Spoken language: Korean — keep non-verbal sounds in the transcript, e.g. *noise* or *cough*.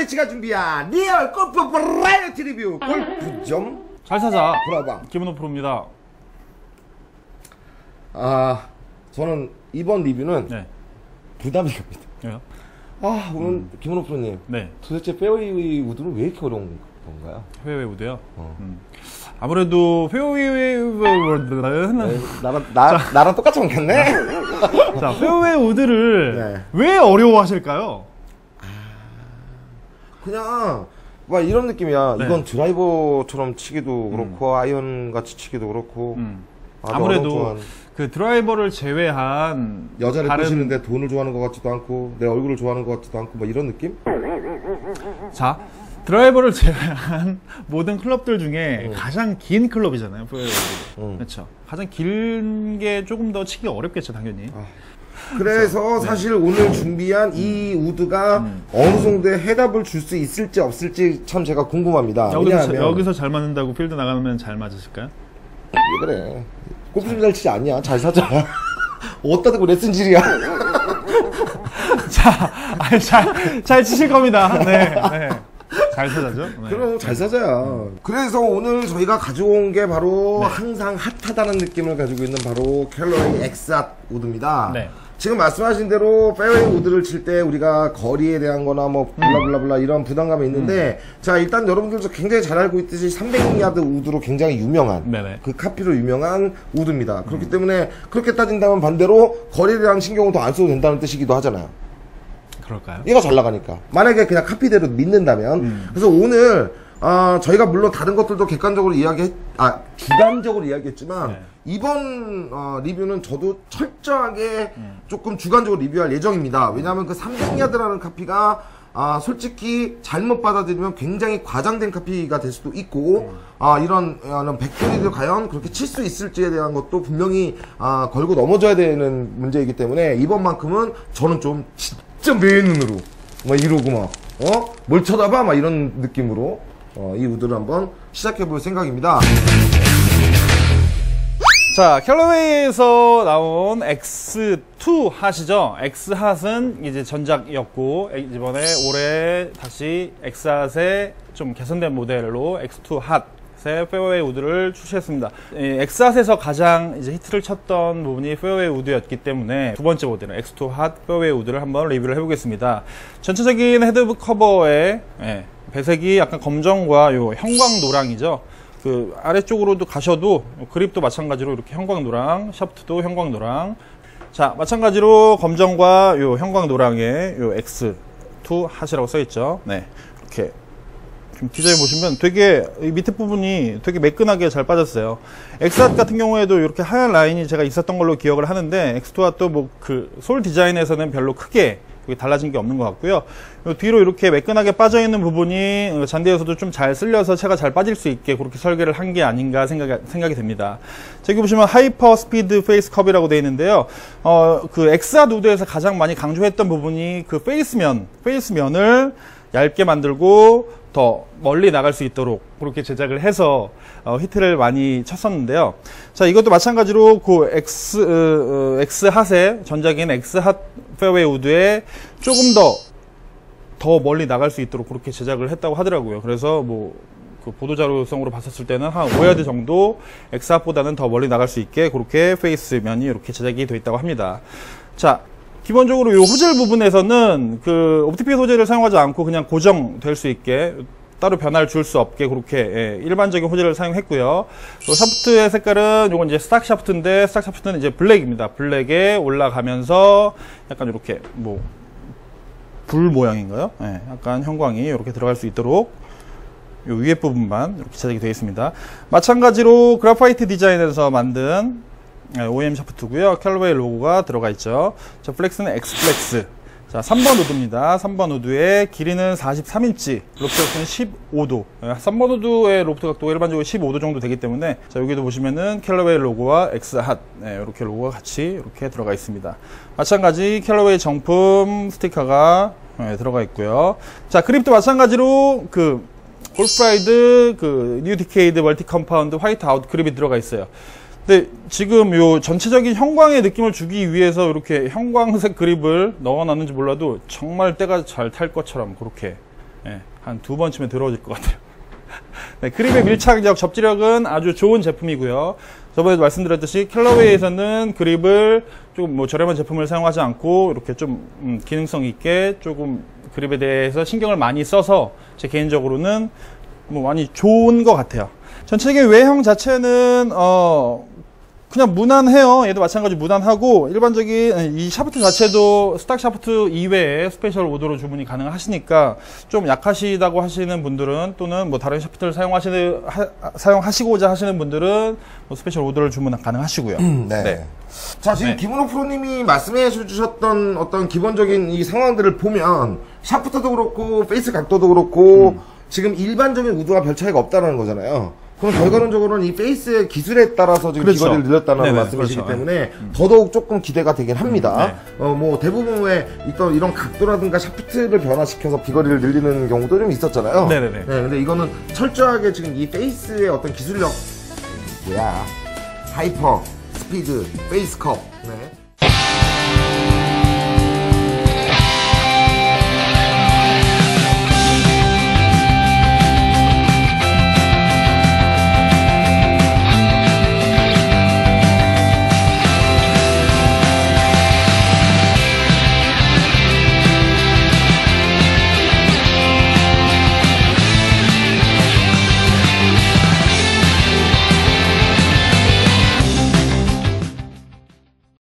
헬로웨이치가 준비한 리얼 골프 브라이어티 리뷰 골프 좀잘 사자. 브라방 김은호 프로입니다. 아 저는 이번 리뷰는 네. 부담이 갑니다 왜요? 아 오늘 김원호 프로님 네. 도대체 페어웨이 우드는 왜 이렇게 어려운 건가요? 회웨 우드요. 어. 음. 아무래도 페어웨이 네, 나랑 나, 나랑 똑같이 생겼네 자 페어웨이 우드를 네. 왜 어려워하실까요? 그냥 막 이런 느낌이야 네. 이건 드라이버처럼 치기도 그렇고 아이언 같이 치기도 그렇고 음. 아주 아무래도 그 드라이버를 제외한 여자를 다른- 꼬시는데 돈을 좋아하는 것 같지도 않고 내 얼굴을 좋아하는 것 같지도 않고 막 이런 느낌? 자 드라이버를 *laughs* 제외한 모든 클럽들 중에 음. 가장 긴 클럽이잖아요. 음. 그렇죠. 가장 긴 게 조금 더 치기 어렵겠죠, 당연히. 아. 그래서 사실 오늘 준비한 이 우드가 음. 어느 정도의 해답을 줄 수 있을지 없을지 참 제가 궁금합니다. 여기서, 자- 왜냐하면 여기서 잘 맞는다고 필드 나가면 잘 맞으실까요? 왜 그래? 좀잘 치지 않냐? 잘 사자. 어디다 대고 레슨질이야. 자, 아니, 잘, 잘 치실 겁니다. 네, 네. 잘 찾아죠? 네. 그럼 잘 사자야. 그래서 오늘 저희가 가져온 게 바로 항상 핫하다는 느낌을 가지고 있는 바로 캘러리 엑스앗 우드입니다. 네. 지금 말씀하신 대로 페어웨이 우드를 칠 때 우리가 거리에 대한 거나 뭐 블라블라블라 이런 부담감이 있는데 자 일단 여러분들도 굉장히 잘 알고 있듯이 300야드 우드로 굉장히 유명한 네네. 그 카피로 유명한 우드입니다. 그렇기 때문에 그렇게 따진다면 반대로 거리에 대한 신경을 더 안 써도 된다는 뜻이기도 하잖아요. 그럴까요? 얘가 잘 나가니까. 만약에 그냥 카피대로 믿는다면. 그래서 오늘, 아, 저희가 물론 다른 것들도 객관적으로 이야기, 아, 주관적으로 이야기했지만, 네. 이번 어, 리뷰는 저도 철저하게 조금 주관적으로 리뷰할 예정입니다. 왜냐하면 그 300야드라는 카피가 아, 솔직히 잘못 받아들이면 굉장히 과장된 카피가 될 수도 있고, 아, 이런, 이런 백돌이들 과연 그렇게 칠 수 있을지에 대한 것도 분명히, 아, 걸고 넘어져야 되는 문제이기 때문에, 이번만큼은 저는 좀 진짜 매의 눈으로, 막 이러고 막, 어? 뭘 쳐다봐? 막 이런 느낌으로, 어, 이 우드를 한번 시작해 볼 생각입니다. 자, 캘러웨이에서 나온 X2 핫이죠. X 핫은 이제 전작이었고, 에- 이번에 올해 다시 X 핫의 좀 개선된 모델로 X2 핫의 페어웨이 우드를 출시했습니다. X 핫에서 가장 이제 히트를 쳤던 부분이 페어웨이 우드였기 때문에 두 번째 모델은 X2 핫 페어웨이 우드를 한번 리뷰를 해보겠습니다. 전체적인 헤드 커버에 예, 배색이 약간 검정과 요 형광 노랑이죠. 그 아래쪽으로도 가셔도 그립도 마찬가지로 이렇게 형광 노랑, 샤프트도 형광 노랑. 자, 마찬가지로 검정과 요 형광 노랑의 요 X2 핫이라고 써 있죠. 네. 이렇게 좀 디자인 보시면 되게 이 밑에 부분이 되게 매끈하게 잘 빠졌어요. 엑스핫 같은 경우에도 이렇게 하얀 라인이 제가 있었던 걸로 기억을 하는데 엑스투핫도 뭐그 솔 디자인에서는 별로 크게 그게 달라진 게 없는 것 같고요. 요 뒤로 이렇게 매끈하게 빠져 있는 부분이 어, 잔디에서도 좀 잘 쓸려서 채가 잘 빠질 수 있게 그렇게 설계를 한 게 아닌가 생각이, 생각이 됩니다. 자, 여기 보시면 하이퍼 스피드 페이스 컵이라고 되어 있는데요. 어, 그 엑스아 노드에서 가장 많이 강조했던 부분이 그 페이스면, 페이스면을 얇게 만들고 더 멀리 나갈 수 있도록 그렇게 제작을 해서 어, 히트를 많이 쳤었는데요. 자, 이것도 마찬가지로 그 X, 어, 어, X 핫의 전작인 X 핫 페어웨이 우드에 조금 더 더 멀리 나갈 수 있도록 그렇게 제작을 했다고 하더라고요. 그래서 뭐, 그 보도자료성으로 봤었을 때는 한 5야드 정도 엑스합보다는 더 멀리 나갈 수 있게 그렇게 페이스 면이 이렇게 제작이 되어 있다고 합니다. 자, 기본적으로 이 호젤 부분에서는 그 옵티핏 호젤을 사용하지 않고 그냥 고정될 수 있게 따로 변화를 줄 수 없게 그렇게 예, 일반적인 호젤을 사용했고요. 요 샤프트의 색깔은 이건 이제 스탁 샤프트인데 스탁 샤프트는 이제 블랙입니다. 블랙에 올라가면서 약간 이렇게 뭐 불 모양인가요? 예, 약간 형광이 이렇게 들어갈 수 있도록 요 위에 부분만 이렇게 제작이 되어 있습니다. 마찬가지로 그래파이트 디자인에서 만든 예, OEM 샤프트고요. 캘러웨이 로고가 들어가 있죠. 자, 플렉스는 엑스플렉스. 자, 3번 우드입니다. 3번 우드의 길이는 43인치, 로프트 각도는 15도. 예, 3번 우드의 로프트 각도가 일반적으로 15도 정도 되기 때문에 자, 여기도 보시면은 캘러웨이 로고와 엑스핫 예, 이렇게 로고가 같이 이렇게 들어가 있습니다. 마찬가지 캘러웨이 정품 스티커가 예, 들어가 있고요. 자, 그립도 마찬가지로 그 골프라이드 그 뉴 디케이드 멀티 컴파운드 화이트 아웃 그립이 들어가 있어요. 근데 지금 요 전체적인 형광의 느낌을 주기 위해서 이렇게 형광색 그립을 넣어놨는지 몰라도 정말 때가 잘 탈 것처럼 그렇게 예, 한두 번쯤에 들어오질 것 같아요. *laughs* 네, 그립의 밀착력, 접지력은 아주 좋은 제품이고요. 저번에도 말씀드렸듯이 캘러웨이에서는 그립을 조금 뭐 저렴한 제품을 사용하지 않고 이렇게 좀 음, 기능성 있게 조금 그립에 대해서 신경을 많이 써서 제 개인적으로는 뭐 많이 좋은 것 같아요. 전체적인 외형 자체는 어 그냥 무난해요. 얘도 마찬가지 무난하고 일반적인 이 샤프트 자체도 스탁 샤프트 이외에 스페셜 오더로 주문이 가능하시니까 좀 약하시다고 하시는 분들은 또는 뭐 다른 샤프트를 사용하시는 하- 사용하시고자 하시는 분들은 뭐 스페셜 오더를 주문 가능하시고요. 네. 네. 자, 지금 네. 김은호 프로님이 말씀해 주셨던 어떤 기본적인 이 상황들을 보면 샤프트도 그렇고 페이스 각도도 그렇고 음. 지금 일반적인 우드와 별 차이가 없다는 거잖아요. 그럼 결과론적으로는 이 페이스의 기술에 따라서 지금 그렇죠. 비거리를 늘렸다는 네네, 말씀이시기 그렇죠. 때문에 더더욱 조금 기대가 되긴 합니다. 네. 어, 뭐 대부분의 있던 이런 각도라든가 샤프트를 변화시켜서 비거리를 늘리는 경우도 좀 있었잖아요. 네네네. 네, 근데 이거는 철저하게 지금 이 페이스의 어떤 기술력 뭐야 하이퍼 스피드 페이스 컵 네.